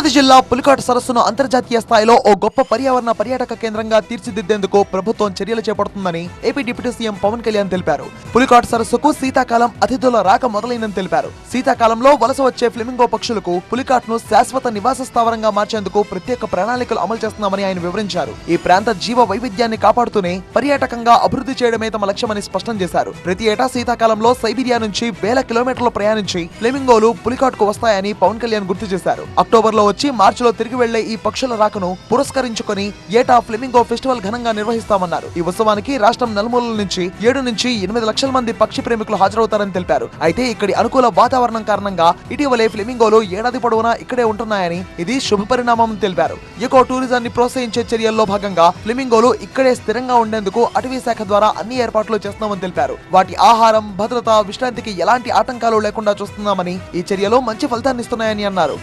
తిరుపతి జిల్లా పులికాటు సరస్సును అంతర్జాతీయ స్థాయిలో ఓ గొప్ప పర్యావరణ పర్యాటక కేంద్రంగా తీర్చిదిద్దేందుకు ప్రభుత్వం చర్యలు చేపడుతుందని AP deputy CM Pavan Kalyan తెలిపారు. పులికాట సరస్సుకు శీతాకాలం అతిథుల రాక మొదలైందని తెలిపారు. శీతాకాలంలో వలస వచ్చే ఫ్లెమింగో పక్షులకు పులికాట్ను శాశ్వత నివాస స్థావరంగా మార్చేందుకు ప్రత్యేక ప్రణాళికలు అమలు చేస్తున్నామని ఆయన వివరించారు. ఈ ప్రాంత జీవ వైవిధ్యాన్ని కాపాడుతూనే పర్యాటకంగా అభివృద్ధి చేయడమే తమ లక్ష్యమని స్పష్టం చేశారు. ప్రతి ఏటా శీతాకాలంలో సైబీరియా నుంచి వేల కిలోమీటర్లు ప్రయాణించి ఫ్లెమింగోలు పులికాట్కు వస్తాయని పవన్ కళ్యాణ్ గుర్తు చేశారు. అక్టోబర్లో వచ్చి మార్చిలో తిరిగి వెళ్ళే ఈ పక్షుల రాకను పురస్కరించుకొని ఏటా ఫ్లెమింగో ఫెస్టివల్ ఘనంగా నిర్వహిస్తామన్నారు. ఈ ఉత్సవానికి రాష్ట్రం నలుమూలల నుంచి ఏడు నుంచి ఎనిమిది లక్షల మంది పక్షి ప్రేమికులు హాజరవుతారని తెలిపారు. అయితే ఇక్కడి అనుకూల వాతావరణం కారణంగా ఇటీవలే ఫ్లెమింగోలు ఏడాది పొడవునా ఇక్కడే ఉంటున్నాయని ఇది శుభ పరిణామం తెలిపారు. ఎకో టూరిజాన్ని ప్రోత్సహించే చర్యల్లో భాగంగా ఫ్లెమింగోలు ఇక్కడే స్థిరంగా ఉండేందుకు అటవీ శాఖ ద్వారా అన్ని ఏర్పాట్లు చేస్తున్నామని తెలిపారు. వాటి ఆహారం భద్రత విశ్రాంతికి ఎలాంటి ఆటంకాలు లేకుండా చూస్తున్నామని ఈ చర్యలు మంచి ఫలితాన్ని ఇస్తున్నాయని అన్నారు.